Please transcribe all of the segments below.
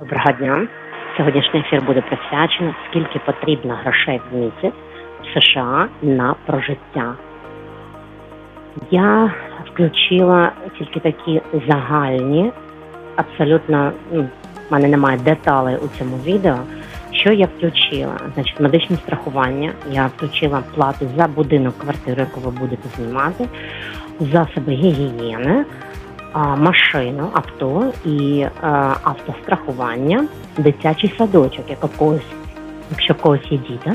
Доброго дня. Сьогоднішній ефір буде присвячено, скільки потрібно грошей в місяць в США на прожиття. Я включила тільки такі загальні, абсолютно ну, в мене немає деталей у цьому відео. Що я включила? Значить, медичне страхування. Я включила плату за будинок, квартиру, яку ви будете знімати, засоби гігієни, машину, авто і е, автострахування, дитячий садочок, як у когось, якщо в когось є діти.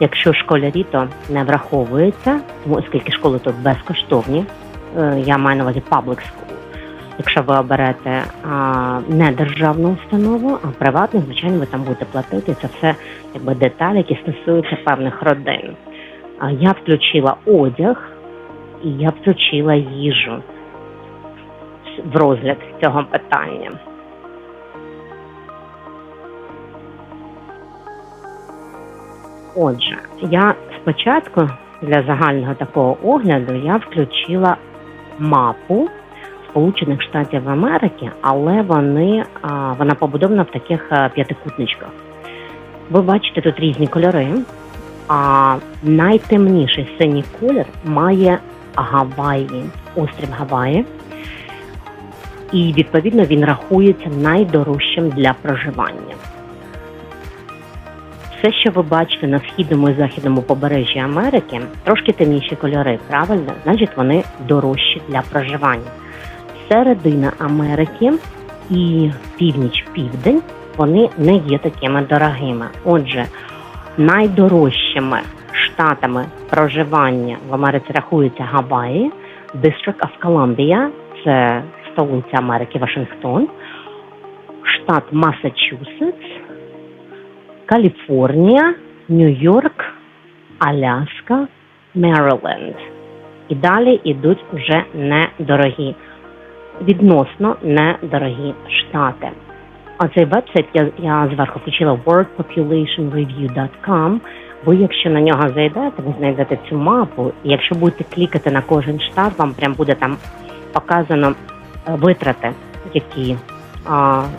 Якщо школярі, то не враховується, тому оскільки школи тут безкоштовні, е, я маю на увазі public school. Якщо ви оберете не державну установу, а приватну, звичайно, ви там будете платити. Це все якби деталі, які стосуються певних родин. Я включила одяг і я включила їжу в розгляд цього питання. Отже, я спочатку для загального такого огляду я включила мапу Сполучених Штатів Америки, але вони, вона побудована в таких п'ятикутничках. Ви бачите тут різні кольори, а найтемніший синій колір має Гаваї, острів Гаваї. І відповідно він рахується найдорожчим для проживання. Все, що ви бачите на східному і західному побережжі Америки, трошки темніші кольори, правильно? Значить, вони дорожчі для проживання. Середина Америки і північ-південь вони не є такими дорогими. Отже, найдорожчими штатами проживання в Америці рахуються Гаваї, District of Columbia, це столиця Америки, Вашингтон, штат Масачусетс, Каліфорнія, Нью-Йорк, Аляска, Мериленд. І далі йдуть вже недорогі, відносно недорогі штати. А цей вебсайт я, я зверху включила worldpopulationreview.com. Ви, якщо на нього зайдете, ви знайдете цю мапу. І якщо будете клікати на кожен штат, вам прям буде там показано витрати, які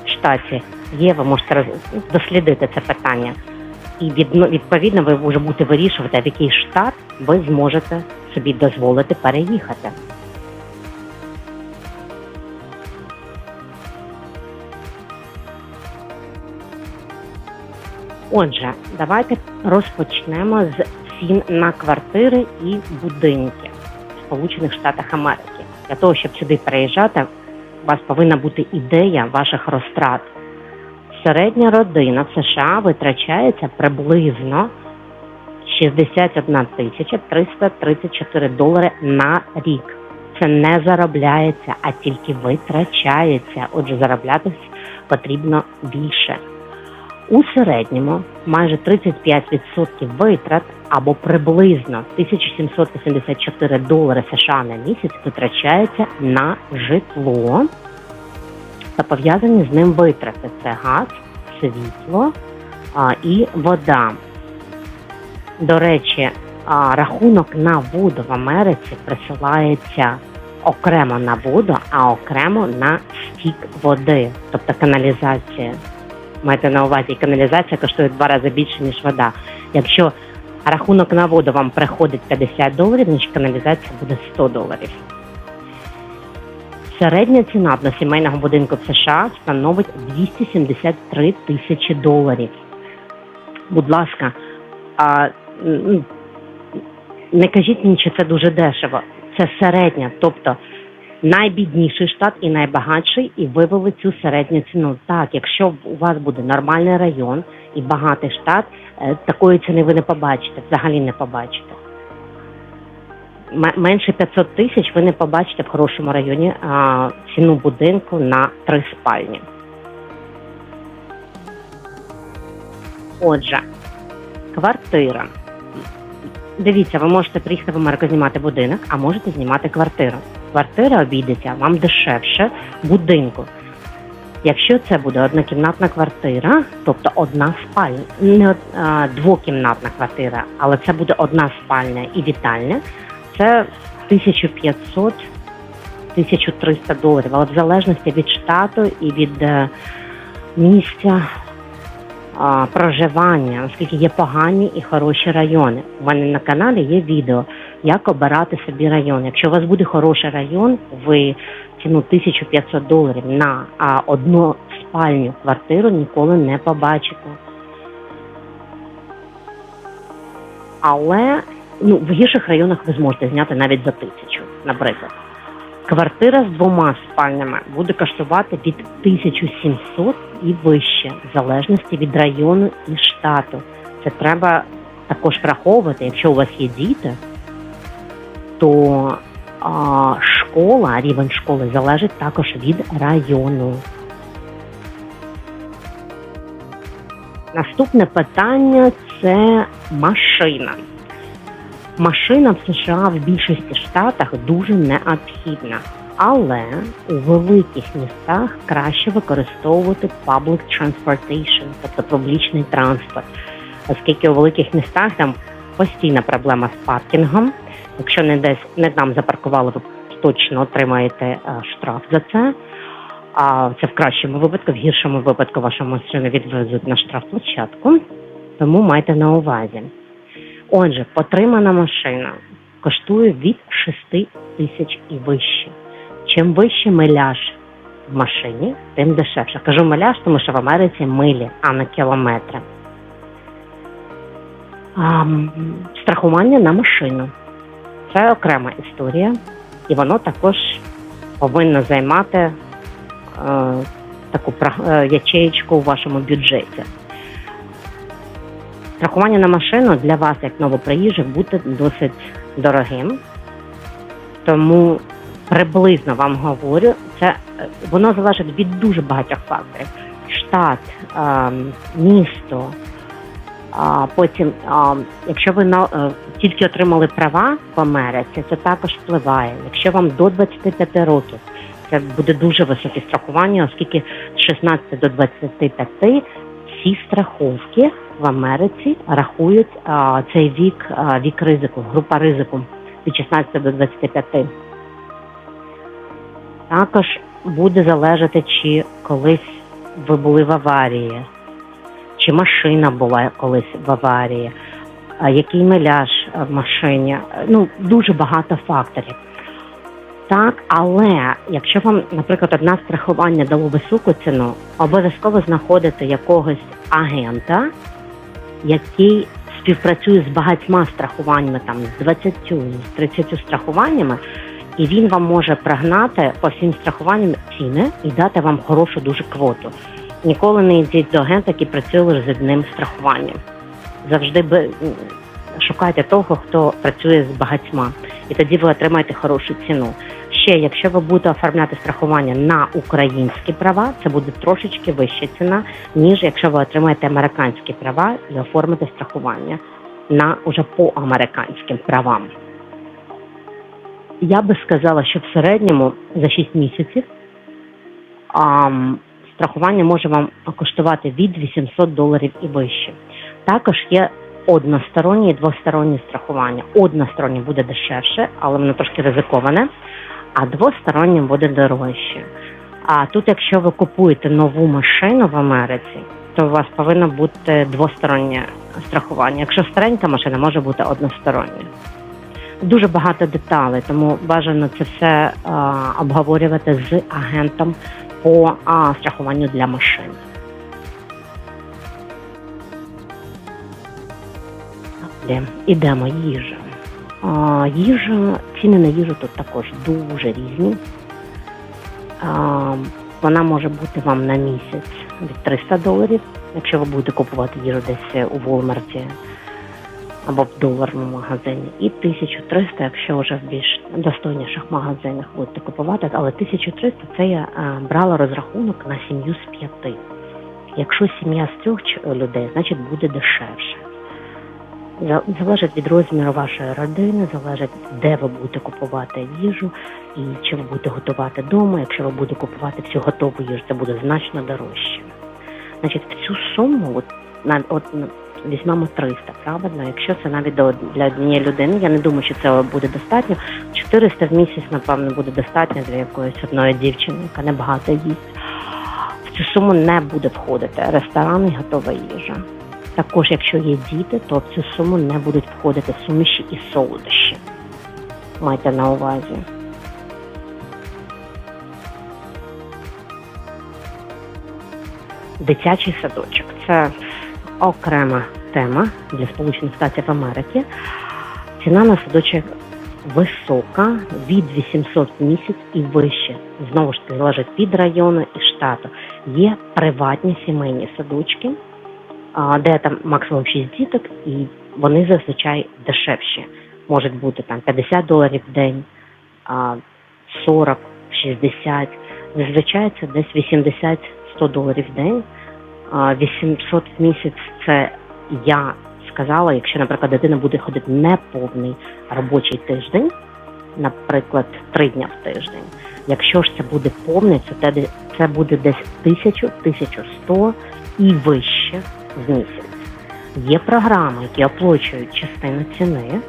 в штаті є. Ви можете дослідити це питання. І відно- відповідно ви вже будете вирішувати, в який штат ви зможете собі дозволити переїхати. Отже, давайте розпочнемо з цін на квартири і будинки в Сполучених Штатах Америки. Для того, щоб сюди переїжджати, у вас повинна бути ідея ваших розтрат. Середня родина в США витрачається приблизно 61 тисяча 334 долари на рік. Це не заробляється, а тільки витрачається. Отже, заробляти потрібно більше. У середньому майже 35% витрат або приблизно 1784 долари США на місяць витрачається на житло та пов'язані з ним витрати. Це газ, світло а, і вода. До речі, а, рахунок на воду в Америці присилається окремо на воду, а окремо на стік води, тобто каналізація. Маєте на увазі, каналізація коштує два рази більше, ніж вода. Якщо рахунок на воду вам приходить 50 доларів, значить каналізація буде 100 доларів. Середня ціна односімейного будинку в США становить 273 тисячі доларів. Будь ласка, а, не кажіть мені, що це дуже дешево. Це середня, тобто найбідніший штат і найбагатший, і вивели цю середню ціну. Так, якщо у вас буде нормальний район і багатий штат, е, такої ціни ви не побачите, взагалі не побачите. Менше 500 тисяч ви не побачите в хорошому районі ціну будинку на три спальні. Отже, квартира. Дивіться, ви можете приїхати в Америку знімати будинок, а можете знімати квартиру. Квартира обійдеться вам дешевше будинку. Якщо це буде однокімнатна квартира, тобто одна спальня, не а, двокімнатна квартира, але це буде одна спальня і вітальня, це 1500-1300 доларів. Але в залежності від штату і від е, місця а, проживання, оскільки є погані і хороші райони. У мене на каналі є відео, як обирати собі район. Якщо у вас буде хороший район, ви ціну 1500 доларів на одну спальню квартиру ніколи не побачите. Але ну, в гірших районах ви зможете зняти навіть за тисячу, наприклад. Квартира з двома спальнями буде коштувати від 1700 і вище, в залежності від району і штату. Це треба також враховувати, якщо у вас є діти, то а, школа, рівень школи залежить також від району. Наступне питання це машина. Машина в США в більшості штатах дуже необхідна, але у великих містах краще використовувати public transportation, тобто публічний транспорт, оскільки у великих містах там постійна проблема з паркінгом. Якщо не десь не там запаркували, точно отримаєте е, штраф за це. А це в кращому випадку, в гіршому випадку вашу машину відвезуть на штрафплощадку, тому майте на увазі. Отже, потримана машина коштує від 6 тисяч і вище. Чим вище миляж в машині, тим дешевше. Кажу миляж, тому що в Америці милі, а не кілометри. А, страхування на машину це окрема історія, і воно також повинно займати е, таку е, ячеєчку у вашому бюджеті. Страхування на машину для вас, як новоприїжджих, буде досить дорогим. Тому приблизно вам говорю, це е, воно залежить від дуже багатьох факторів: штат, е, місто. А потім, а, якщо ви на е, тільки отримали права в Америці, це також впливає. Якщо вам до 25 років, це буде дуже високе страхування, оскільки з 16 до 25 всі страховки в Америці рахують а, цей вік, а, вік ризику, група ризику від 16 до 25. Також буде залежати, чи колись ви були в аварії, чи машина була колись в аварії, який миляж в машині. Ну, дуже багато факторів. Так, але якщо вам, наприклад, одне страхування дало високу ціну, обов'язково знаходити якогось агента, який співпрацює з багатьма страхуваннями, там з 20, з 30 страхуваннями, і він вам може прогнати по всім страхуванням ціни і дати вам хорошу дуже квоту. Ніколи не йдіть до агента, який працює лише з одним страхуванням. Завжди м, шукайте того, хто працює з багатьма, і тоді ви отримаєте хорошу ціну. Ще, якщо ви будете оформляти страхування на українські права, це буде трошечки вища ціна, ніж якщо ви отримаєте американські права і оформите страхування на уже по американським правам. Я би сказала, що в середньому за 6 місяців ам, страхування може вам коштувати від 800 доларів і вище. Також є одностороннє і двостороннє страхування. Одностороннє буде дешевше, але воно трошки ризиковане, а двостороннє буде дорожче. А тут, якщо ви купуєте нову машину в Америці, то у вас повинно бути двостороннє страхування. Якщо старенька машина, може бути одностороннє. Дуже багато деталей, тому бажано це все а, обговорювати з агентом по а, страхуванню для машин. Далі ідемо їжа. А, їжа, ціни на їжу тут також дуже різні. А, вона може бути вам на місяць від 300 доларів, якщо ви будете купувати їжу десь у Волмарті або в доларному магазині, і 1300, якщо вже в більш достойніших магазинах будете купувати, але 1300 це я а, брала розрахунок на сім'ю з п'яти. Якщо сім'я з трьох людей, значить буде дешевше. За- Залежить від розміру вашої родини, залежить, де ви будете купувати їжу і чи ви будете готувати вдома. Якщо ви будете купувати всю готову їжу, це буде значно дорожче. Значить, в цю суму, от, на, от, візьмемо 300, правильно? Якщо це навіть для однієї людини, я не думаю, що це буде достатньо. 400 в місяць, напевно, буде достатньо для якоїсь одної дівчини, яка небагато їсть. В цю суму не буде входити ресторани і готова їжа. Також, якщо є діти, то в цю суму не будуть входити суміші і солодощі. Майте на увазі. Дитячий садочок це окрема тема для Сполучених Штатів Америки. Ціна на садочок висока від 800 в місяць і вище. Знову ж таки залежить від району і штату. Є приватні сімейні садочки, де там максимум 6 діток, і вони зазвичай дешевші. Можуть бути там 50 доларів в день, а, 40, 60. Зазвичай це десь 80-100 доларів в день. А, 800 в місяць це я сказала, якщо, наприклад, дитина буде ходити неповний робочий тиждень, наприклад, три дня в тиждень. Якщо ж це буде повний, це буде десь 1000-1100 і вище в місяць. Є програми, які оплачують частину ціни.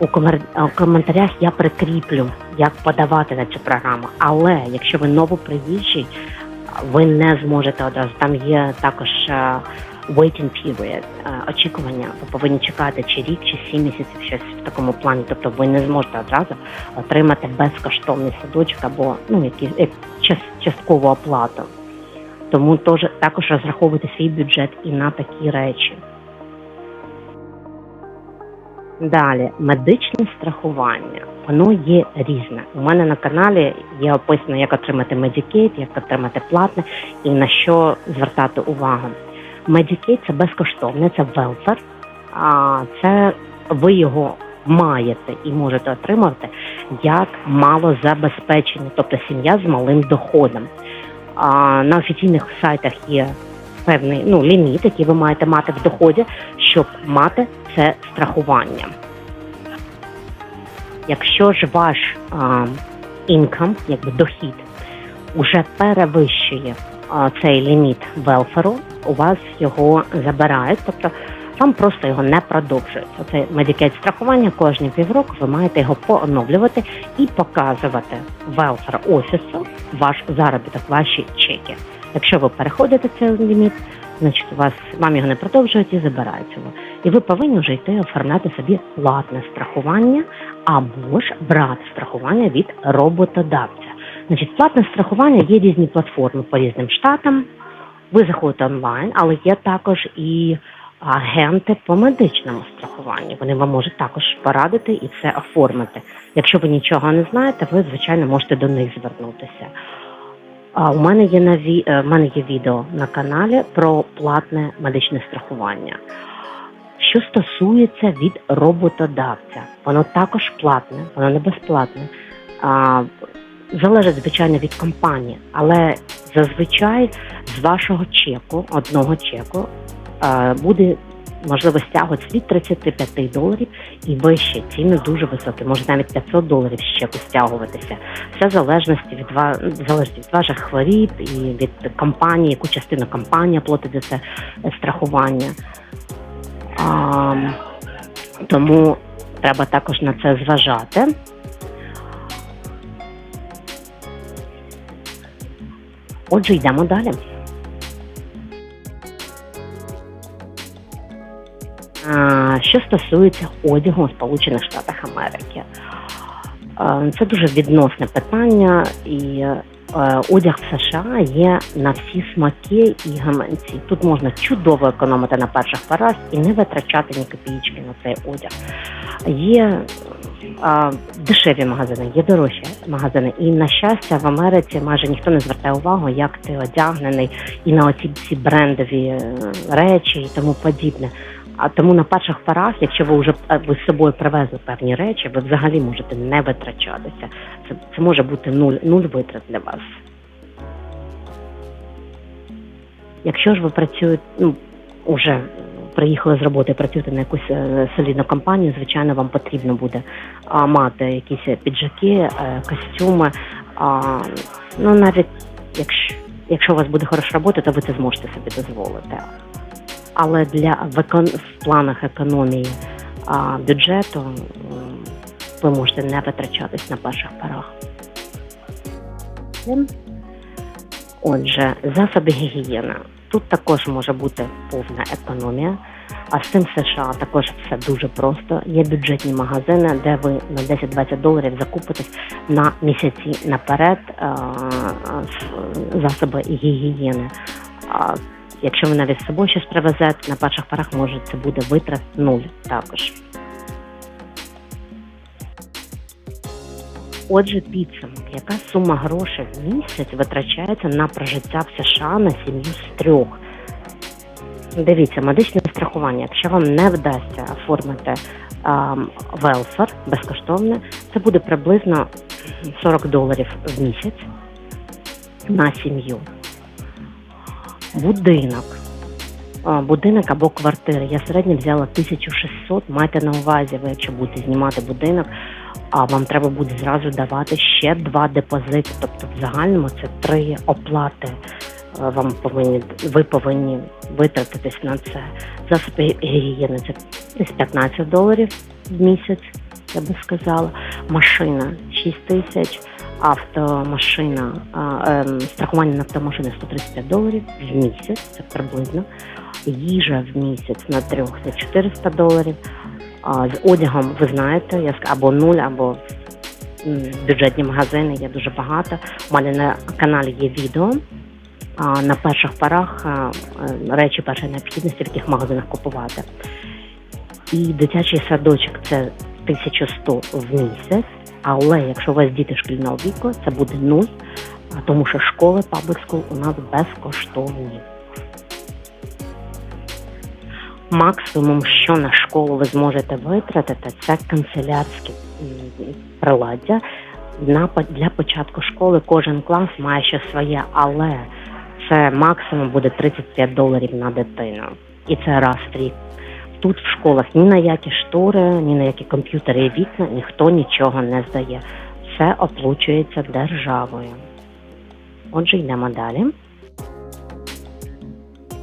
У коментарях я прикріплю, як подавати на цю програму. Але якщо ви новоприїжджий, ви не зможете одразу. Там є також е, waiting period, е, очікування. Ви повинні чекати чи рік, чи сім місяців, щось в такому плані. Тобто ви не зможете одразу отримати безкоштовний садочок або ну якісь час- часткову оплату. Тому теж також розраховуйте свій бюджет і на такі речі. Далі, медичне страхування. Воно є різне. У мене на каналі є описано, як отримати Medicaid, як отримати платне і на що звертати увагу. Medicaid – це безкоштовне, це велфер. А це ви його маєте і можете отримати як малозабезпечені, тобто сім'я з малим доходом. А, на офіційних сайтах є певний ну, ліміт, який ви маєте мати в доході, щоб мати це страхування. Якщо ж ваш інкам, якби дохід, уже перевищує а, цей ліміт велферу, у вас його забирають, тобто вам просто його не продовжують. Оце медикет страхування кожні півроку ви маєте його пооновлювати і показувати велфер офісу ваш заробіток, ваші чеки. Якщо ви переходите цей ліміт, значить вас вам його не продовжують і забирають його. І ви повинні вже йти оформляти собі платне страхування або ж брати страхування від роботодавця. Значить, платне страхування є різні платформи по різним штатам. Ви заходите онлайн, але є також і агенти по медичному страхуванню. Вони вам можуть також порадити і це оформити. Якщо ви нічого не знаєте, ви звичайно можете до них звернутися. А у мене є нові е, в мене є відео на каналі про платне медичне страхування. Що стосується від роботодавця, воно також платне, воно не безплатне. А, залежить, звичайно, від компанії, але зазвичай з вашого чеку, одного чеку, буде можливо стягувати від 35 доларів і вище. Ціни дуже високі, може навіть 500 доларів з чеку стягуватися. Все залежності від залежить від ваших хворіб і від компанії, яку частину компанія платить за це е, страхування. А, тому треба також на це зважати. Отже, йдемо далі. Що стосується одягу у Сполучених Штатах Америки, це дуже відносне питання, і одяг в США є на всі смаки і гаманці. Тут можна чудово економити на перших порах і не витрачати ні копійки на цей одяг. Є дешеві магазини, є дорожчі магазини. І на щастя, в Америці майже ніхто не звертає увагу, як ти одягнений, і на оці всі брендові е, речі і тому подібне. А тому на перших порах, якщо ви вже е, ви з собою привезли певні речі, ви взагалі можете не витрачатися. Це, це може бути нуль, нуль витрат для вас. Якщо ж ви працюєте, ну уже приїхали з роботи, працюєте на якусь е, солідну компанію, звичайно, вам потрібно буде мати якісь піджаки, е, костюми. Ну навіть якщо, якщо у вас буде хороша робота, то ви це зможете собі дозволити. Але для в, в планах економії а, бюджету ви можете не витрачатись на перших порах. Отже, засоби гігієни. Тут також може бути повна економія. А з цим в США також все дуже просто. Є бюджетні магазини, де ви на 10-20 доларів закупитесь на місяці наперед засоби гігієни. Якщо ви навіть з собою щось привезете, на перших порах може це буде витрат нуль також. Отже, підсумок, яка сума грошей в місяць витрачається на прожиття в США на сім'ю з трьох? Дивіться, медичне страхування, якщо вам не вдасться оформити велфер безкоштовне, це буде приблизно 40 доларів в місяць на сім'ю. Будинок. Будинок або квартира. Я середньо взяла 1600. Майте на увазі, ви якщо будете знімати будинок, а вам треба буде зразу давати ще два депозити. Тобто в загальному це три оплати. Вам повинні ви повинні витратитись на це. Засоби гігієни це десь 15 доларів в місяць, я би сказала. Машина 6 тисяч, автомашина, ем, страхування на автомашини 135 доларів в місяць, це приблизно. Їжа в місяць на трьох це 400 доларів. З одягом ви знаєте, я або нуль, або бюджетні магазини є дуже багато. У мене на каналі є відео. На перших порах речі першої необхідності, в яких магазинах купувати. І дитячий садочок це 1100 в місяць, але якщо у вас діти шкільного віку, це буде нуль, тому що школи Public School у нас безкоштовні. Максимум, що на школу ви зможете витратити, це канцелярські приладдя. На для початку школи кожен клас має ще своє, але це максимум буде 35 доларів на дитину. І це раз в рік. Тут в школах ні на які штори, ні на які комп'ютери і вікна ніхто нічого не здає. Все оплачується державою. Отже, йдемо далі.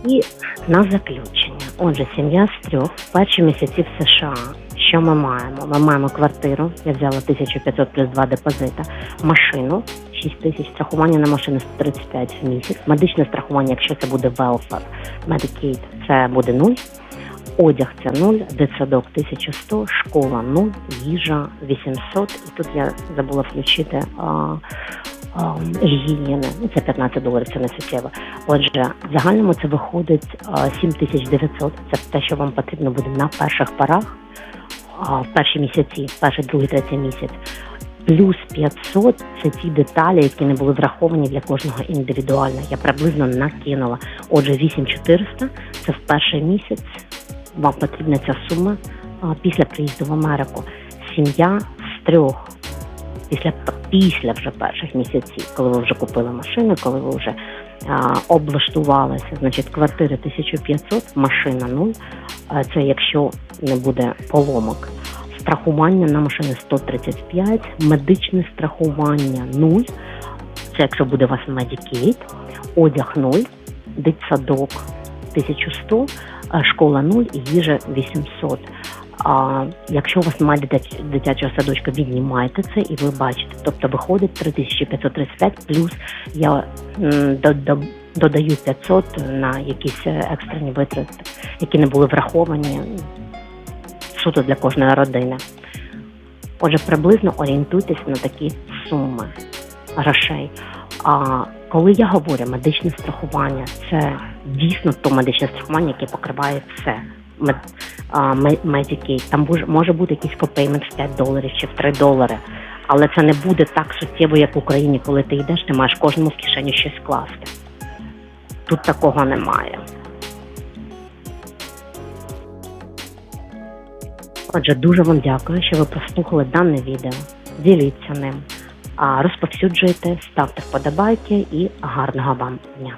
І на заключення. Отже, сім'я з трьох в перші місяці в США. Що ми маємо? Ми маємо квартиру, я взяла 1500 плюс 2 депозита, машину 6 тисяч, страхування на машину 135 в місяць, медичне страхування, якщо це буде welfare, Medicaid, це буде 0, одяг це 0, дитсадок 1100, школа 0, їжа 800, і тут я забула включити а, а, гігієни, ну, це 15 доларів, це не суттєво. Отже, в загальному це виходить 7900, це те, що вам потрібно буде на перших порах, а, в перші місяці, перший, другий, третій місяць. Плюс 500 – це ті деталі, які не були враховані для кожного індивідуально. Я приблизно накинула. Отже, 8400 – це в перший місяць. Вам потрібна ця сума після приїзду в Америку. Сім'я з трьох. Після після вже перших місяців, коли ви вже купили машину, коли ви вже а, облаштувалися, значить квартира 1500, машина 0, це якщо не буде поломок. Страхування на машини 135, медичне страхування 0, це якщо буде у вас Medicaid, одяг 0, дитсадок 1100, а, школа 0 і їжа 800. А якщо у вас немає дитячого садочка, віднімайте це і ви бачите. Тобто виходить 3535 плюс я додаю 500 на якісь е, екстрені витрати, які не були враховані суто для кожної родини. Отже, приблизно орієнтуйтесь на такі суми грошей. А коли я говорю медичне страхування, це дійсно то медичне страхування, яке покриває все. Мед, а, ме- Medicaid. Там може, бути якийсь копеймент в 5 доларів чи в 3 долари. Але це не буде так суттєво, як в Україні, коли ти йдеш, ти маєш кожному в кишеню щось класти. Тут такого немає. Отже, дуже вам дякую, що ви прослухали дане відео. Діліться ним, розповсюджуйте, ставте вподобайки і гарного вам дня.